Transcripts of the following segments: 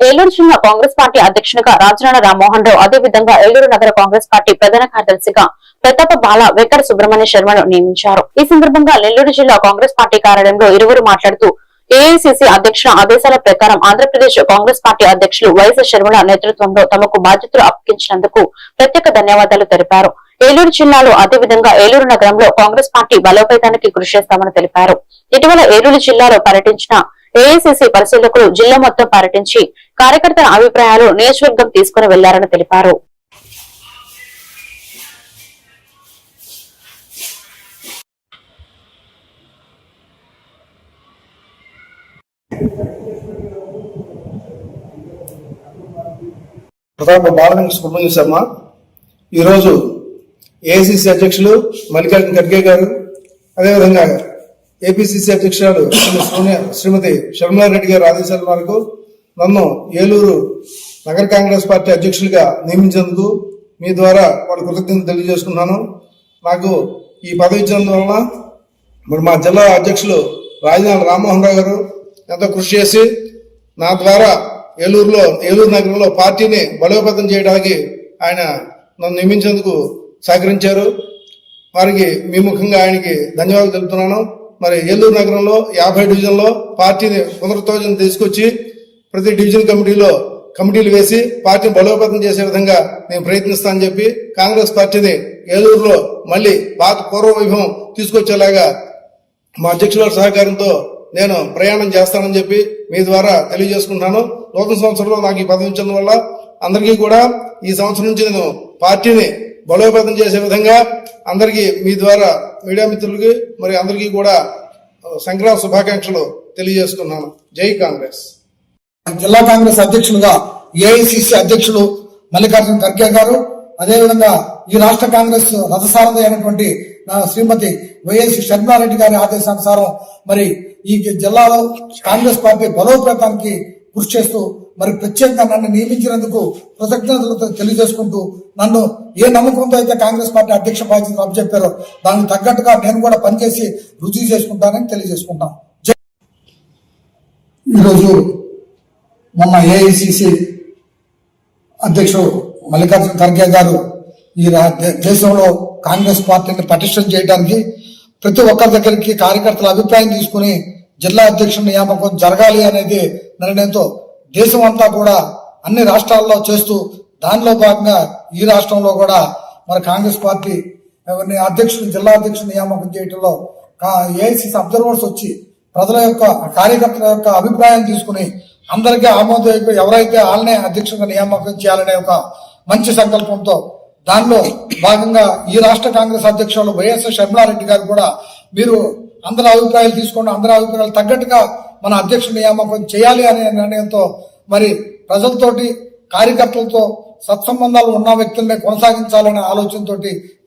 ఏలూరు జిల్లా కాంగ్రెస్ పార్టీ అధ్యక్షునిగా రాజనాడ రామ్మోహన్ రావు అదేవిధంగా ఏలూరు నగర కాంగ్రెస్ పార్టీ ప్రధాన కార్యదర్శిగా ప్రతాప బాల వెంకట సుబ్రహ్మణ్య శర్మను నియమించారు. ఈ సందర్భంగా నెల్లూరు జిల్లా కాంగ్రెస్ పార్టీ కార్యాలయంలో ఇరువురు మాట్లాడుతూ ఏఐసిసి అధ్యక్షుల ఆదేశాల ప్రకారం ఆంధ్రప్రదేశ్ కాంగ్రెస్ పార్టీ అధ్యక్షులు వైఎస్ షర్మిల నేతృత్వంలో తమకు బాధ్యతలు అప్పగించినందుకు ప్రత్యేక ధన్యవాదాలు తెలిపారు. ఏలూరు జిల్లాలో అదేవిధంగా ఏలూరు నగరంలో కాంగ్రెస్ పార్టీ బలోపేతానికి కృషి చేస్తామని తెలిపారు. ఇటీవల ఏలూరు జిల్లాలో పర్యటించిన ఏఐసిసి పరిశీలకులు జిల్లా మొత్తం పర్యటించి కార్యకర్తల అభిప్రాయాలు నియోజకవర్గం తీసుకుని వెళ్ళారని తెలిపారు. ప్రతాప బాలకృష్ణ సుబ్రహ్మణ్య శర్మ. ఈరోజు ఏఐసిసి అధ్యక్షులు మల్లికార్జున ఖర్గే గారు అదేవిధంగా ఏపీసీసీ అధ్యక్షురాలు శ్రీమతి సోనియా శ్రీమతి షర్మిలారెడ్డి గారు ఆదేశాల మేరకు నన్ను ఏలూరు నగర కాంగ్రెస్ పార్టీ అధ్యక్షులుగా నియమించేందుకు మీ ద్వారా వారి కృతజ్ఞతలు తెలియజేసుకున్నాను నాకు ఈ పదవి ఇచ్చినందువలన మరి మా జిల్లా అధ్యక్షులు రాజధాని రామ్మోహన్ రావు గారు ఎంతో కృషి చేసి నా ద్వారా ఏలూరులో ఏలూరు నగరంలో పార్టీని బలోపేతం చేయడానికి ఆయన నన్ను నియమించేందుకు సహకరించారు. వారికి మీ ముఖంగా ఆయనకి ధన్యవాదాలు తెలుపుతున్నాను. మరి ఏలూరు నగరంలో యాభై డివిజన్లో పార్టీని పునరుత్తేజం తీసుకొచ్చి ప్రతి డివిజన్ కమిటీలో కమిటీలు వేసి పార్టీని బలోపేతం చేసే విధంగా నేను ప్రయత్నిస్తానని చెప్పి కాంగ్రెస్ పార్టీని ఏలూరులో మళ్ళీ పాత పూర్వ వైభవం తీసుకొచ్చేలాగా మా అధ్యక్షుల సహకారంతో నేను ప్రయాణం చేస్తానని చెప్పి మీ ద్వారా తెలియజేసుకుంటున్నాను. నూతన సంవత్సరంలో నాకు ఈ పదవి ఇచ్చిన వల్ల అందరికీ కూడా ఈ సంవత్సరం నుంచి నేను పార్టీని బలోపేతం చేసే విధంగా అందరికీ మీ ద్వారా మీడియా మిత్రులకి మరి అందరికీ కూడా సంక్రాంతి శుభాకాంక్షలు తెలియజేసుకున్నాను జై కాంగ్రెస్. జిల్లా కాంగ్రెస్ అధ్యక్షులుగా ఏఐసిసి అధ్యక్షులు మల్లికార్జున ఖర్గే గారు అదేవిధంగా ఈ రాష్ట్ర కాంగ్రెస్ రథసారథి అయినటువంటి నా శ్రీమతి వైఎస్ షర్మారెడ్డి గారి ఆదేశానుసారం మరి ఈ జిల్లాలో కాంగ్రెస్ పార్టీ బలోపేతానికి కృషి చేస్తూ మరి ప్రత్యేకంగా నన్ను నియమించినందుకు కృతజ్ఞతలు తెలియజేసుకుంటూ నన్ను ఏ నమ్మకంతో అయితే కాంగ్రెస్ పార్టీ అధ్యక్ష బాధ్యతలు అప్పచెప్పారో దానికి తగ్గట్టుగా నేను కూడా పనిచేసి రుజువు చేసుకుంటానని తెలియజేసుకుంటాను. ఈరోజు మొన్న ఏఐసిసి అధ్యక్షుడు మల్లికార్జున ఖర్గే గారు ఈ రా- దేశంలో కాంగ్రెస్ పార్టీని పటిష్టం చేయడానికి ప్రతి ఒక్కరి దగ్గరికి కార్యకర్తల అభిప్రాయం తీసుకుని జిల్లా అధ్యక్షుడి నియామకం జరగాలి అనేది నిర్ణయంతో దేశం అంతా కూడా అన్ని రాష్ట్రాల్లో చేస్తూ దానిలో భాగంగా ఈ రాష్ట్రంలో కూడా మరి కాంగ్రెస్ పార్టీ ఎవరిని అధ్యక్షుడు జిల్లా అధ్యక్షుడు నియామకం చేయడంలో ఏఐసిసి అబ్జర్వర్స్ వచ్చి ప్రజల యొక్క కార్యకర్తల యొక్క అభిప్రాయం తీసుకుని అందరికీ ఆమోదం ఎవరైతే వాళ్ళనే అధ్యక్షుడిగా నియామకం చేయాలనే ఒక మంచి సంకల్పంతో దానిలో భాగంగా ఈ రాష్ట్ర కాంగ్రెస్ అధ్యక్షులు వైఎస్ షర్మిలారెడ్డి గారు కూడా మీరు అందరి అభిప్రాయాలు తీసుకోండి అందరి అభిప్రాయాలు తగ్గట్టుగా మన అధ్యక్షుడి నియామకం చేయాలి అనే నిర్ణయంతో మరి ప్రజలతోటి కార్యకర్తలతో సత్సంబంధాలు ఉన్న వ్యక్తులనే కొనసాగించాలనే ఆలోచనతో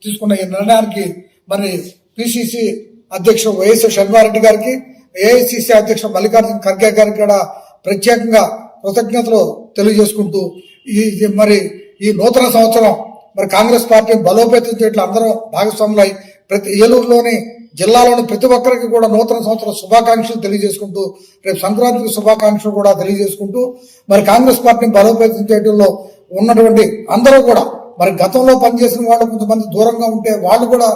తీసుకున్న ఈ నిర్ణయానికి మరి పిసిసి అధ్యక్షుడు వైఎస్ షర్మారెడ్డి గారికి ఏఐసిసి అధ్యక్షుడు మల్లికార్జున ఖర్గే గారికి కూడా ప్రత్యేకంగా కృతజ్ఞతలు తెలియజేసుకుంటూ ఈ మరి ఈ నూతన సంవత్సరం మరి కాంగ్రెస్ పార్టీ బలోపేతం చేయట్లు అందరం భాగస్వాములై ప్రతి ఏలూరులోని జిల్లాలోని ప్రతి ఒక్కరికి కూడా నూతన సంవత్సర శుభాకాంక్షలు తెలియజేసుకుంటూ రేపు సంక్రాంతికి శుభాకాంక్షలు కూడా తెలియజేసుకుంటూ మరి కాంగ్రెస్ పార్టీని బలోపేతం చేయడంలో ఉన్నటువంటి అందరూ కూడా మరి గతంలో పనిచేసిన వాళ్ళు కొంతమంది దూరంగా ఉంటే వాళ్ళు కూడా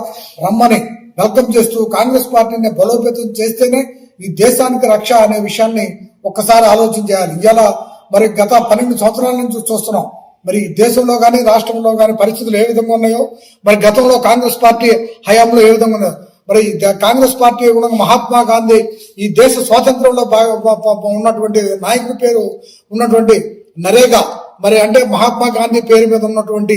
రమ్మని వెల్కమ్ చేస్తూ కాంగ్రెస్ పార్టీని బలోపేతం చేస్తేనే ఈ దేశానికి రక్ష అనే విషయాన్ని ఒక్కసారి ఆలోచన చేయాలి ఇవాళ మరి గత పన్నెండు సంవత్సరాల నుంచి చూస్తున్నాం. మరి దేశంలో కానీ రాష్ట్రంలో కానీ పరిస్థితులు ఏ విధంగా ఉన్నాయో మరి గతంలో కాంగ్రెస్ పార్టీ హయాంలో ఏ విధంగా ఉన్నాయో మరి ద- కాంగ్రెస్ పార్టీ కూడా మహాత్మా గాంధీ ఈ దేశ స్వాతంత్రంలో బాగా ఉన్నటువంటి నాయకుడి పేరు ఉన్నటువంటి నరేగా మరి అంటే మహాత్మా గాంధీ పేరు మీద ఉన్నటువంటి